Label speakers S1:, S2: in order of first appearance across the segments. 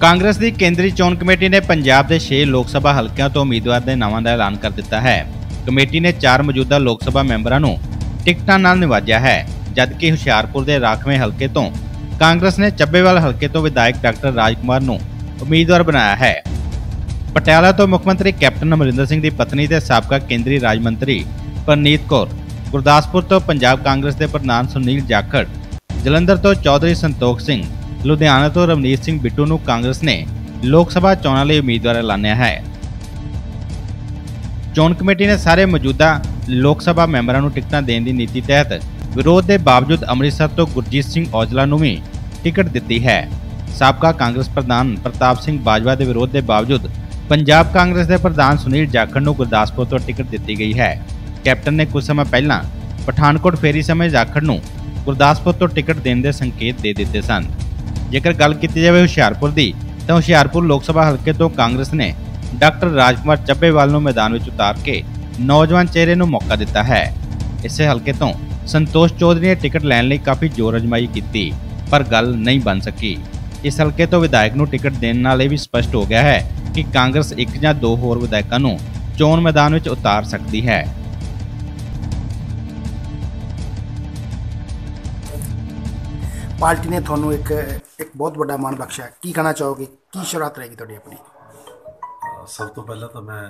S1: ਕਾਂਗਰਸ ਦੀ ਕੇਂਦਰੀ ਚੋਣ ਕਮੇਟੀ ਨੇ ਪੰਜਾਬ ਦੇ 6 ਲੋਕ ਸਭਾ ਹਲਕਿਆਂ ਤੋਂ ਉਮੀਦਵਾਰ ਦੇ ਨਾਵਾਂ ਦਾ ਐਲਾਨ ਕਰ ਦਿੱਤਾ ਹੈ। ਕਮੇਟੀ ਨੇ 4 ਮੌਜੂਦਾ ਲੋਕ ਸਭਾ ਮੈਂਬਰਾਂ ਨੂੰ ਟਿਕਟਾਂ ਨਾਲ ਨਿਵਾਜਿਆ ਹੈ, ਜਦਕਿ ਹੁਸ਼ਿਆਰਪੁਰ ਦੇ ਰਾਖਵੇਂ ਹਲਕੇ ਤੋਂ ਕਾਂਗਰਸ ਨੇ ਚੱਬੇਵਾਲ ਹਲਕੇ ਤੋਂ ਵਿਧਾਇਕ ਡਾਕਟਰ ਰਾਜਕੁਮਾਰ ਨੂੰ ਉਮੀਦਵਾਰ ਬਣਾਇਆ ਹੈ। ਪਟਿਆਲਾ ਤੋਂ ਮੁੱਖ ਮੰਤਰੀ ਕੈਪਟਨ ਅਮਰਿੰਦਰ ਸਿੰਘ ਦੀ ਪਤਨੀ ਤੇ ਸਾਬਕਾ ਕੇਂਦਰੀ ਰਾਜ ਮੰਤਰੀ ਪਰਨੀਤ ਕੌਰ, ਗੁਰਦਾਸਪੁਰ ਤੋਂ ਪੰਜਾਬ ਕਾਂਗਰਸ ਦੇ ਪ੍ਰਧਾਨ ਸੁਨੀਲ ਜਾਖੜ, ਜਲੰਧਰ ਤੋਂ ਚੌਧਰੀ ਸੰਤੋਖ ਸਿੰਘ ਲੁਧਿਆਣਾ ਤੋਂ ਰਵਨੀਤ ਸਿੰਘ ਬਿੱਟੂ ਨੂੰ ਕਾਂਗਰਸ ਨੇ ਲੋਕ ਸਭਾ ਚੋਣਾਂ ਲਈ ਉਮੀਦਵਾਰ ਐਲਾਨਿਆ ਹੈ। ਚੋਣ ਕਮੇਟੀ ਨੇ ਸਾਰੇ ਮੌਜੂਦਾ ਲੋਕ ਸਭਾ ਮੈਂਬਰਾਂ ਨੂੰ ਟਿਕਟਾਂ ਦੇਣ ਦੀ ਨੀਤੀ ਤਹਿਤ ਵਿਰੋਧ ਦੇ ਬਾਵਜੂਦ ਅੰਮ੍ਰਿਤਸਰ ਤੋਂ ਗੁਰਜੀਤ ਸਿੰਘ ਔਜਲਾ ਨੂੰ ਵੀ ਟਿਕਟ ਦਿੱਤੀ ਹੈ। ਸਾਬਕਾ ਕਾਂਗਰਸ ਪ੍ਰਧਾਨ ਪ੍ਰਤਾਪ ਸਿੰਘ ਬਾਜਵਾ ਦੇ ਵਿਰੋਧ ਦੇ ਬਾਵਜੂਦ ਪੰਜਾਬ ਕਾਂਗਰਸ ਦੇ ਪ੍ਰਧਾਨ ਸੁਨੀਲ ਜਾਖੜ ਨੂੰ ਗੁਰਦਾਸਪੁਰ ਤੋਂ ਟਿਕਟ ਦਿੱਤੀ ਗਈ ਹੈ। ਕੈਪਟਨ ਨੇ ਕੁਝ ਸਮਾਂ ਪਹਿਲਾਂ ਪਠਾਨਕੋਟ ਫੇਰੀ ਸਮੇਂ ਜਾਖੜ ਨੂੰ ਗੁਰਦਾਸਪੁਰ ਤੋਂ ਟਿਕਟ ਦੇਣ ਦੇ ਸੰਕੇਤ ਦੇ ਦਿੱਤੇ ਸਨ। ਜੇਕਰ ਗੱਲ ਕੀਤੀ ਜਾਵੇ ਹੁਸ਼ਿਆਰਪੁਰ ਦੀ, ਤਾਂ ਹੁਸ਼ਿਆਰਪੁਰ ਲੋਕ ਸਭਾ ਹਲਕੇ ਤੋਂ ਕਾਂਗਰਸ ਨੇ ਡਾਕਟਰ ਰਾਜਕੁਮਾਰ ਚੱਬੇਵਾਲ ਨੂੰ ਮੈਦਾਨ ਵਿੱਚ ਉਤਾਰ ਕੇ ਨੌਜਵਾਨ ਚਿਹਰੇ ਨੂੰ ਮੌਕਾ ਦਿੱਤਾ ਹੈ। ਇਸੇ ਹਲਕੇ ਤੋਂ ਸੰਤੋਸ਼ ਚੌਧਰੀ ਨੇ ਟਿਕਟ ਲੈਣ ਲਈ ਕਾਫੀ ਜ਼ੋਰ ਅਜਮਾਈ ਕੀਤੀ, ਪਰ ਗੱਲ ਨਹੀਂ ਬਣ ਸਕੀ। ਇਸ ਹਲਕੇ ਤੋਂ ਵਿਧਾਇਕ ਨੂੰ ਟਿਕਟ ਦੇਣ ਨਾਲ ਇਹ ਵੀ ਸਪਸ਼ਟ ਹੋ ਗਿਆ ਹੈ ਕਿ ਕਾਂਗਰਸ ਇੱਕ ਜਾਂ ਦੋ ਹੋਰ ਵਿਧਾਇਕਾਂ ਨੂੰ ਚੋਣ ਮੈਦਾਨ ਵਿੱਚ ਉਤਾਰ ਸਕਦੀ ਹੈ।
S2: ਪਾਰਟੀ ਨੇ ਤੁਹਾਨੂੰ ਇੱਕ ਇੱਕ ਬਹੁਤ ਵੱਡਾ ਮਾਣ ਬਖਸ਼ਿਆ। ਕੀ ਕਹਿਣਾ ਚਾਹੋਗੇ? ਕੀ ਸ਼ੁਰੂਆਤ ਰਹੇਗੀ ਤੁਹਾਡੀ ਆਪਣੀ?
S3: ਸਭ ਤੋਂ ਪਹਿਲਾਂ ਤਾਂ ਮੈਂ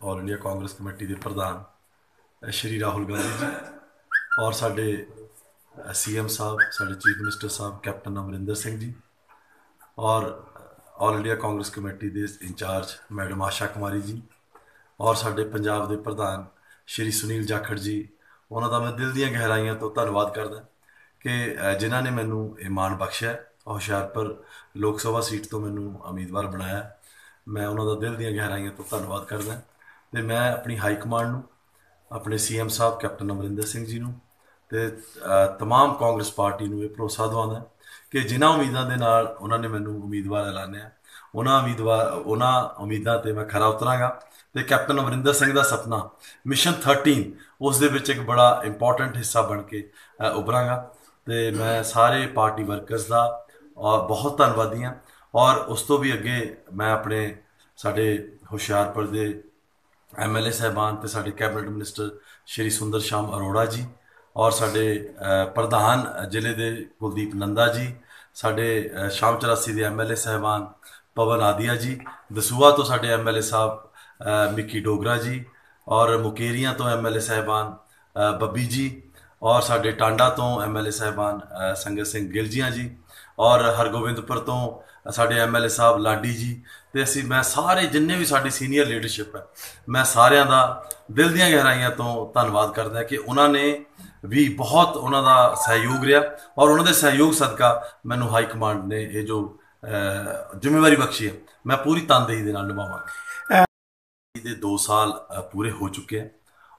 S3: ਆਲ ਇੰਡੀਆ ਕਾਂਗਰਸ ਕਮੇਟੀ ਦੇ ਪ੍ਰਧਾਨ ਸ਼੍ਰੀ ਰਾਹੁਲ ਗਾਂਧੀ ਜੀ ਔਰ ਸਾਡੇ ਸੀਐਮ ਸਾਹਿਬ, ਸਾਡੇ chief minister sahib, captain Amarinder Singh ji ਔਰ ਆਲ ਇੰਡੀਆ ਕਾਂਗਰਸ ਕਮੇਟੀ ਦੇ in charge madam Asha Kumari ji ਔਰ ਸਾਡੇ ਪੰਜਾਬ ਦੇ ਪ੍ਰਧਾਨ ਸ਼੍ਰੀ ਸੁਨੀਲ ਜਾਖੜ ਜੀ। ਉਹਨਾਂ ਦਾ ਮੈਂ ਦਿਲ ਦੀਆਂ ਗਹਿਰਾਈਆਂ ਤੋਂ ਧੰਨਵਾਦ ਕਰਦਾ। ਕਿ ਜਿਨ੍ਹਾਂ ਨੇ ਮੈਨੂੰ ਇਹ ਮਾਣ ਬਖਸ਼ਿਆ ਹੁਸ਼ਿਆਰਪੁਰ ਲੋਕ ਸਭਾ ਸੀਟ ਤੋਂ ਮੈਨੂੰ ਉਮੀਦਵਾਰ ਬਣਾਇਆ। ਮੈਂ ਉਹਨਾਂ ਦਾ ਦਿਲ ਦੀਆਂ ਗਹਿਰਾਈਆਂ ਤੋਂ ਧੰਨਵਾਦ ਕਰਦਾ। ਤੇ ਮੈਂ ਆਪਣੀ ਹਾਈ ਕਮਾਂਡ ਨੂੰ ਆਪਣੇ ਸੀਐਮ ਸਾਹਿਬ ਕੈਪਟਨ ਅਮਰਿੰਦਰ ਸਿੰਘ ਜੀ ਨੂੰ ਤੇ ਅ, ਤਮਾਮ ਕਾਂਗਰਸ ਪਾਰਟੀ ਨੂੰ ਇਹ ਭਰੋਸਾ ਦਵਾਉਂਦਾ ਕਿ ਜਿਨ੍ਹਾਂ ਉਮੀਦਾਂ ਦੇ ਨਾਲ ਉਹਨਾਂ ਨੇ ਮੈਨੂੰ ਉਮੀਦਵਾਰ ਐਲਾਨਿਆ ਉਹਨਾਂ ਉਮੀਦਵਾਰ ਉਹਨਾਂ ਉਮੀਦਾਂ ਤੇ ਮੈਂ ਖਰਾ ਉਤਰਾਂਗਾ। ਤੇ ਕੈਪਟਨ ਅਮਰਿੰਦਰ ਸਿੰਘ ਦਾ ਸੁਪਨਾ ਮਿਸ਼ਨ 13 ਉਸ ਦੇ ਵਿੱਚ ਇੱਕ ਬੜਾ ਇੰਪੋਰਟੈਂਟ ਹਿੱਸਾ ਬਣ ਕੇ ਉਭਰਾਂਗਾ। ਤੇ ਮੈਂ ਸਾਰੇ ਪਾਰਟੀ ਵਰਕਰਸ ਦਾ, ਔਰ ਬਹੁਤ ਧੰਨਵਾਦੀ ਹਾਂ। ਔਰ ਉਸ ਤੋਂ ਵੀ ਅੱਗੇ ਮੈਂ ਆਪਣੇ ਸਾਡੇ ਹੁਸ਼ਿਆਰਪੁਰ ਦੇ ਐਮਐਲਏ ਸਾਹਿਬਾਨ ਤੇ ਸਾਡੇ ਕੈਬਨਿਟ ਮਿਨਿਸਟਰ ਸ਼੍ਰੀ ਸੁੰਦਰ ਸ਼ਾਮ ਅਰੋੜਾ ਜੀ, ਔਰ ਸਾਡੇ ਪ੍ਰਧਾਨ ਜ਼ਿਲ੍ਹੇ ਦੇ ਕੁਲਦੀਪ ਨੰਦਾ ਜੀ, ਸਾਡੇ ਸ਼ਾਮ 84 ਦੇ ਐਮਐਲਏ ਸਾਹਿਬਾਨ ਪਵਨ ਆਦੀਆ ਜੀ ਦਸੂਆ ਤੋਂ ਸਾਡੇ ਐਮਐਲਏ ਸਾਹਿਬ ਮਿੱਕੀ ਡੋਗਰਾ ਜੀ, ਔਰ ਮੁਕੇਰੀਆਂ ਤੋਂ ਐਮਐਲਏ ਸਾਹਿਬਾਨ ਬੱਬੀ ਜੀ ਔਰ ਸਾਡੇ ਟਾਂਡਾ ਤੋਂ ਐਮਐਲਏ ਸਾਹਿਬਾਨ ਸੰਗਤ ਸਿੰਘ ਗਿਲਜੀਆਂ ਜੀ ਔਰ ਹਰਗੋਬਿੰਦਪੁਰ ਤੋਂ ਸਾਡੇ ਐਮਐਲਏ ਸਾਹਿਬ ਲਾਡੀ ਜੀ। ਤੇ ਅਸੀਂ ਮੈਂ ਸਾਰੇ ਜਿੰਨੇ ਵੀ ਸਾਡੀ ਸੀਨੀਅਰ ਲੀਡਰਸ਼ਿਪ ਹੈ ਮੈਂ ਸਾਰਿਆਂ ਦਾ ਦਿਲ ਦੀਆਂ ਗਹਿਰਾਈਆਂ ਤੋਂ ਧੰਨਵਾਦ ਕਰਦਾ ਕਿ ਉਹਨਾਂ ਨੇ ਵੀ ਬਹੁਤ ਉਹਨਾਂ ਦਾ ਸਹਿਯੋਗ ਰਿਹਾ ਔਰ ਉਹਨਾਂ ਦੇ ਸਹਿਯੋਗ ਸਦਕਾ ਮੈਨੂੰ ਹਾਈ ਕਮਾਂਡ ਨੇ ਇਹ ਜੋ ਜ਼ਿੰਮੇਵਾਰੀ ਬਖਸ਼ੀ ਹੈ ਮੈਂ ਪੂਰੀ ਤਨਦੇਹੀ ਦੇ ਨਾਲ ਨਿਭਾਵਾਂਗਾ। ਦੇ 2 ਸਾਲ ਪੂਰੇ ਹੋ ਚੁੱਕੇ ਹੈ।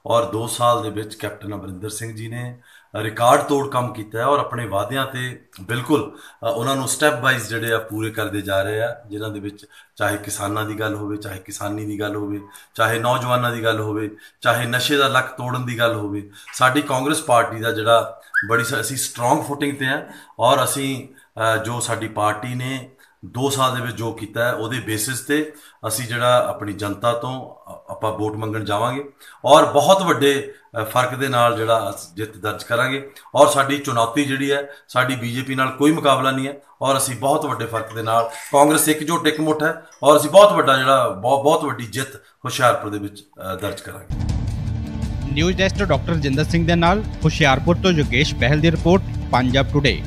S3: ਔਰ 2 ਸਾਲ ਦੇ ਵਿੱਚ ਕੈਪਟਨ ਅਮਰਿੰਦਰ ਸਿੰਘ ਜੀ ਨੇ ਰਿਕਾਰਡ ਤੋੜ ਕੰਮ ਕੀਤਾ ਹੈ ਔਰ ਆਪਣੇ ਵਾਅਦਿਆਂ ਤੇ ਬਿਲਕੁਲ ਉਹਨਾਂ ਨੂੰ ਸਟੈਪ ਵਾਈਜ਼ ਜਿਹੜੇ ਆ ਪੂਰੇ ਕਰਦੇ ਜਾ ਰਹੇ ਆ, ਜਿਨ੍ਹਾਂ ਦੇ ਵਿੱਚ ਚਾਹੇ ਕਿਸਾਨਾਂ ਦੀ ਗੱਲ ਹੋਵੇ, ਚਾਹੇ ਕਿਸਾਨੀ ਦੀ ਗੱਲ ਹੋਵੇ, ਚਾਹੇ ਨੌਜਵਾਨਾਂ ਦੀ ਗੱਲ ਹੋਵੇ, ਚਾਹੇ ਨਸ਼ੇ ਦਾ ਲੱਕ ਤੋੜਨ ਦੀ ਗੱਲ ਹੋਵੇ, ਸਾਡੀ ਕਾਂਗਰਸ ਪਾਰਟੀ ਦਾ ਜਿਹੜਾ ਬੜੀ ਸ- ਅਸੀਂ ਸਟਰੋਂਗ ਫੁਟਿੰਗ ਤੇ ਆ ਔਰ ਅਸੀਂ ਜੋ ਸਾਡੀ ਪਾਰਟੀ ਨੇ 2 ਸਾਲ ਦੇ ਵਿੱਚ ਜੋ ਕੀਤਾ ਹੈ, ਉਹਦੇ ਬੇਸਿਸ ਤੇ ਅਸੀਂ ਜਿਹੜਾ ਆਪਣੀ ਜਨਤਾ ਤੋਂ ਆਪਾਂ ਵੋਟ ਮੰਗਣ ਜਾਵਾਂਗੇ ਔਰ ਬਹੁਤ ਵੱਡੇ ਫ਼ਰਕ ਦੇ ਨਾਲ ਜਿਹੜਾ ਅਸ- ਜਿੱਤ ਦਰਜ ਕਰਾਂਗੇ। ਔਰ ਸਾਡੀ ਚੁਣੌਤੀ ਜਿਹੜੀ ਹੈ, ਸਾਡੀ ਬੀਜੇਪੀ ਨਾਲ ਕੋਈ ਮੁਕਾਬਲਾ ਨਹੀਂ ਹੈ। ਔਰ ਅਸੀਂ ਬਹੁਤ ਵੱਡੇ ਫ਼ਰਕ ਦੇ ਨਾਲ, ਕਾਂਗਰਸ ਇੱਕ ਇਕਜੁੱਟ ਇਕਮੁੱਠ ਹੈ। ਔਰ ਅਸੀਂ ਬਹੁਤ ਵੱਡਾ ਜਿਹੜਾ ਬਹੁਤ ਬਹੁਤ ਵੱਡੀ ਜਿੱਤ ਹੁਸ਼ਿਆਰਪੁਰ ਦੇ ਵਿੱਚ ਦਰਜ ਕਰਾਂਗੇ।
S1: ਨਿਊਜ਼ ਡੈਸਕ ਤੋਂ ਡਾਕਟਰ ਜਿੰਦਰ ਸਿੰਘ ਦੇ ਨਾਲ ਹੁਸ਼ਿਆਰਪੁਰ ਤੋਂ ਯੋਗੇਸ਼ ਬਹਿਲ ਦੀ ਰਿਪੋਰਟ, ਪੰਜਾਬ ਟੁਡੇ